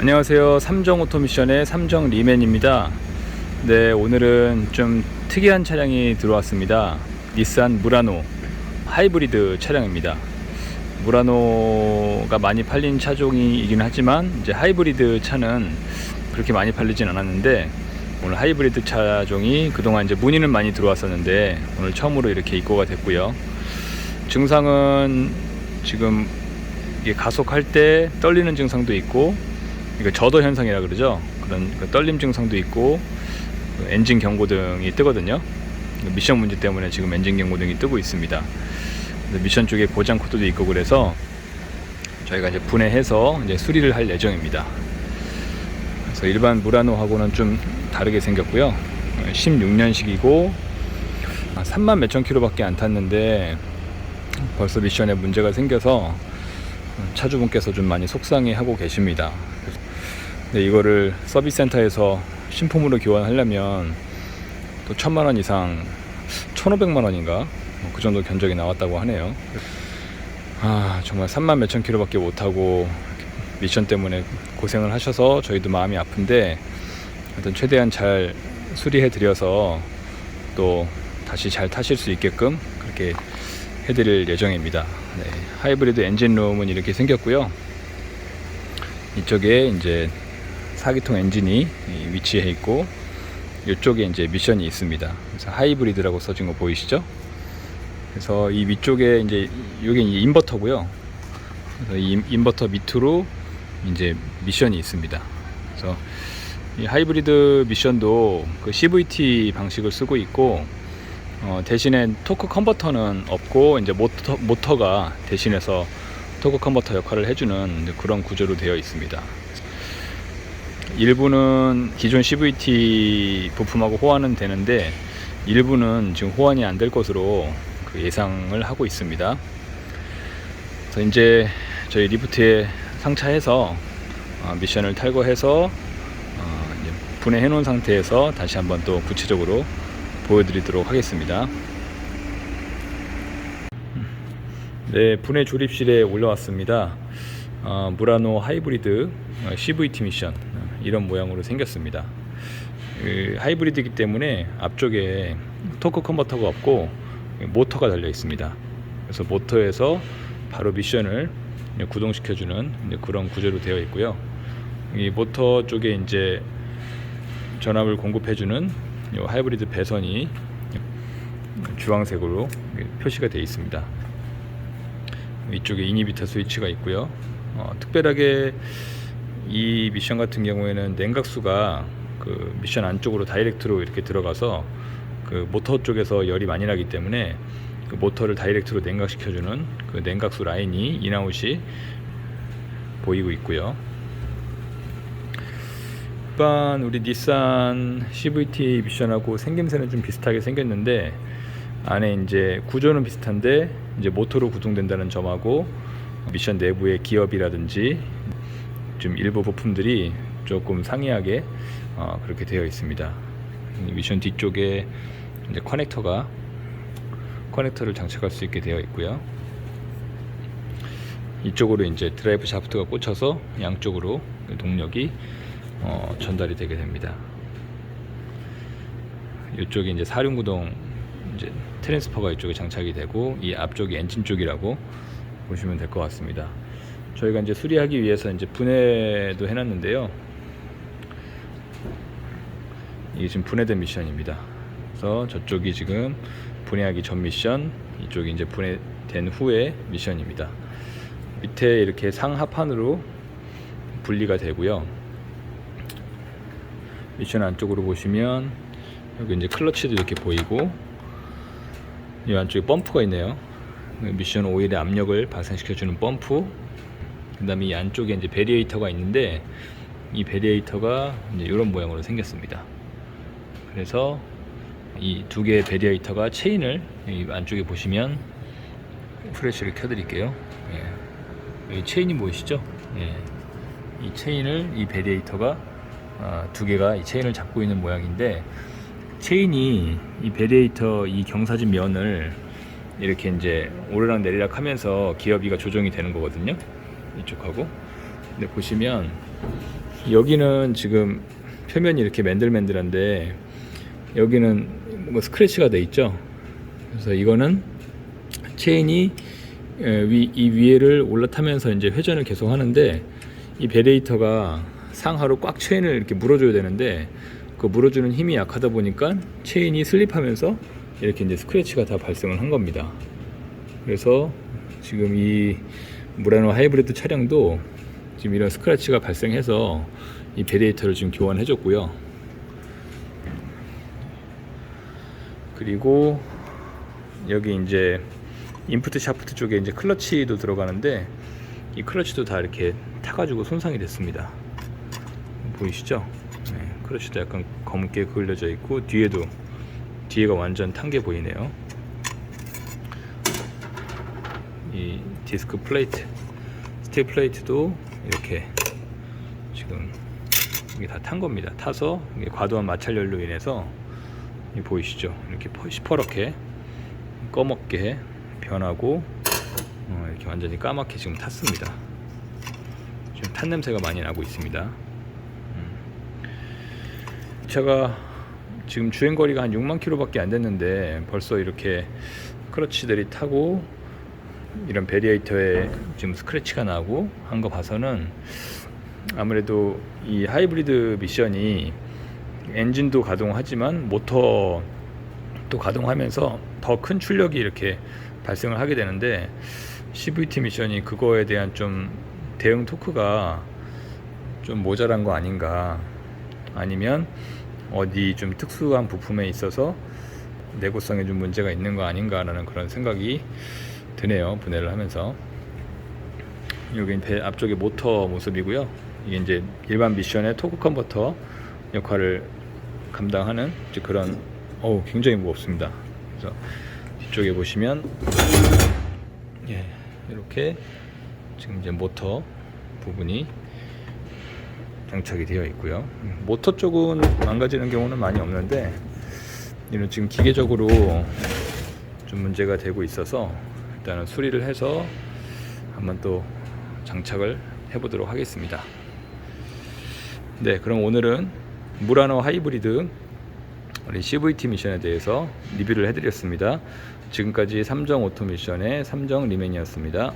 안녕하세요. 삼정 오토미션의 삼정 리맨입니다. 네, 오늘은 좀 특이한 차량이 들어왔습니다. 닛산 무라노 하이브리드 차량입니다. 무라노가 많이 팔린 차종이긴 하지만 이제 하이브리드 차는 그렇게 많이 팔리진 않았는데 오늘 하이브리드 차종이 그동안 이제 문의는 많이 들어왔었는데 오늘 처음으로 이렇게 입고가 됐고요. 증상은 지금 이게 가속할 때 떨리는 증상도 있고 이거 저도 현상이라 그러죠. 그런 그 떨림 증상도 있고 그 엔진 경고등이 뜨거든요. 미션 문제 때문에 지금 엔진 경고등이 뜨고 있습니다. 미션 쪽에 고장 코드도 있고 그래서 저희가 이제 분해해서 이제 수리를 할 예정입니다. 그래서 일반 무라노하고는 좀 다르게 생겼고요. 16년식이고 3만 몇천 킬로밖에 안 탔는데 벌써 미션에 문제가 생겨서 차주분께서 좀 많이 속상해 하고 계십니다. 근데 이거를 서비스 센터에서 신품으로 교환하려면 또 천만 원 이상, 천오백만 원인가 뭐그 정도 견적이 나왔다고 하네요. 아 정말 3만 몇천 킬로밖에 못 타고 미션 때문에 고생을 하셔서 저희도 마음이 아픈데 하여튼 최대한 잘 수리해 드려서 또 다시 잘 타실 수 있게끔 그렇게 해드릴 예정입니다. 네, 하이브리드 엔진룸은 이렇게 생겼고요. 이쪽에 이제 4기통 엔진이 위치해 있고 이쪽에 이제 미션이 있습니다. 그래서 하이브리드라고 써진 거 보이시죠? 그래서 이 위쪽에 이제 이게 인버터고요. 그래서 이 인버터 밑으로 이제 미션이 있습니다. 그래서 이 하이브리드 미션도 그 CVT 방식을 쓰고 있고 어, 대신에 토크 컨버터는 없고 이제 모터, 모터가 대신해서 토크 컨버터 역할을 해주는 그런 구조로 되어 있습니다. 일부는 기존 CVT 부품하고 호환은 되는데 일부는 지금 호환이 안 될 것으로 그 예상을 하고 있습니다. 그래서 이제 저희 리프트에 상차해서 어, 미션을 탈거해서 어, 분해해 놓은 상태에서 다시 한번 또 구체적으로 보여드리도록 하겠습니다. 네, 분해 조립실에 올라왔습니다. 어, 무라노 하이브리드 어, CVT 미션 어, 이런 모양으로 생겼습니다. 그 하이브리드이기 때문에 앞쪽에 토크 컨버터가 없고 모터가 달려 있습니다. 그래서 모터에서 바로 미션을 구동시켜주는 그런 구조로 되어 있고요. 이 모터 쪽에 이제 전압을 공급해주는 이 하이브리드 배선이 주황색으로 표시가 되어 있습니다. 이쪽에 이니비터 스위치가 있고요. 어, 특별하게 이 미션 같은 경우에는 냉각수가 그 미션 안쪽으로 다이렉트로 이렇게 들어가서 그 모터 쪽에서 열이 많이 나기 때문에 그 모터를 다이렉트로 냉각시켜주는 그 냉각수 라인이 인아웃이 보이고 있고요. 일반 우리 닛산 CVT 미션하고 생김새는 좀 비슷하게 생겼는데 안에 이제 구조는 비슷한데 이제 모터로 구동된다는 점하고 미션 내부의 기업이라든지 좀 일부 부품들이 조금 상이하게 어, 그렇게 되어 있습니다. 이 미션 뒤쪽에 이제 커넥터가 커넥터를 장착할 수 있게 되어 있고요. 이쪽으로 이제 드라이브 샤프트가 꽂혀서 양쪽으로 동력이 어, 전달이 되게 됩니다. 이쪽에 이제 사륜구동 이제 트랜스퍼가 이쪽에 장착이 되고 이 앞쪽이 엔진 쪽이라고 보시면 될 것 같습니다. 저희가 이제 수리하기 위해서 이제 분해도 해놨는데요. 이게 지금 분해된 미션입니다. 그래서 저쪽이 지금 분해하기 전 미션, 이쪽이 이제 분해된 후에 미션입니다. 밑에 이렇게 상하판으로 분리가 되고요. 미션 안쪽으로 보시면 여기 이제 클러치도 이렇게 보이고 이 안쪽에 펌프가 있네요. 미션 오일의 압력을 발산시켜주는 펌프. 그 다음에 이 안쪽에 이제 베리에이터가 있는데 이 베리에이터가 이제 이런 모양으로 생겼습니다. 그래서 이 두 개의 베리에이터가 체인을 이 안쪽에 보시면 프레쉬를 켜드릴게요. 예. 여기 체인이 보이시죠? 예. 이 체인을 이 베리에이터가 아, 두 개가 이 체인을 잡고 있는 모양인데 체인이 이 베리에이터 이 경사진 면을 이렇게 이제 오르락 내리락 하면서 기어비가 조정이 되는 거거든요. 이쪽하고 네, 보시면 여기는 지금 표면이 이렇게 맨들맨들한데 여기는 뭔가 스크래치가 돼 있죠. 그래서 이거는 체인이 에, 위, 이 위에를 올라타면서 이제 회전을 계속 하는데 이 베레이터가 상하로 꽉 체인을 이렇게 물어줘야 되는데 그 물어주는 힘이 약하다 보니까 체인이 슬립하면서 이렇게 이제 스크래치가 다 발생을 한 겁니다. 그래서 지금 이 무라노 하이브리드 차량도 지금 이런 스크래치가 발생해서 이 베레이터를 지금 교환해 줬고요. 그리고 여기 이제 인프트 샤프트 쪽에 이제 클러치도 들어가는데 이 클러치도 다 이렇게 타가지고 손상이 됐습니다. 보이시죠? 네, 클러치도 약간 검게 그을려져 있고 뒤에도 뒤에가 완전 탄 게 보이네요. 이 디스크 플레이트, 스틸 플레이트도 이렇게 지금 이게 다 탄 겁니다. 타서 과도한 마찰열로 인해서 이 보이시죠? 이렇게 퍼- 시퍼렇게 꺼먹게 변하고 어, 이렇게 완전히 까맣게 지금 탔습니다. 지금 탄 냄새가 많이 나고 있습니다. 음. 이 차가 지금 주행 거리가 한 6만 킬로밖에 안 됐는데 벌써 이렇게 크러치들이 타고 이런 베리에이터에 지금 스크래치가 나고 한 거 봐서는 아무래도 이 하이브리드 미션이 엔진도 가동하지만 모터도 가동하면서 더 큰 출력이 이렇게 발생을 하게 되는데 CVT 미션이 그거에 대한 좀 대응 토크가 좀 모자란 거 아닌가? 아니면 어디 좀 특수한 부품에 있어서 내구성에 좀 문제가 있는 거 아닌가라는 그런 생각이 드네요 분해를 하면서. 여기 배 앞쪽에 모터 모습이고요. 이게 이제 일반 미션의 토크 컨버터 역할을 감당하는 그런 어우 굉장히 무겁습니다. 그래서 뒤쪽에 보시면 예 이렇게 지금 이제 모터 부분이 장착이 되어 있고요. 음, 모터 쪽은 망가지는 경우는 많이 없는데 이는 지금 기계적으로 좀 문제가 되고 있어서 일단은 수리를 해서 한번 또 장착을 해보도록 하겠습니다. 네, 그럼 오늘은 무라노 하이브리드 우리 CVT 미션에 대해서 리뷰를 해드렸습니다. 지금까지 삼정 오토 미션의 삼정 리맨이었습니다.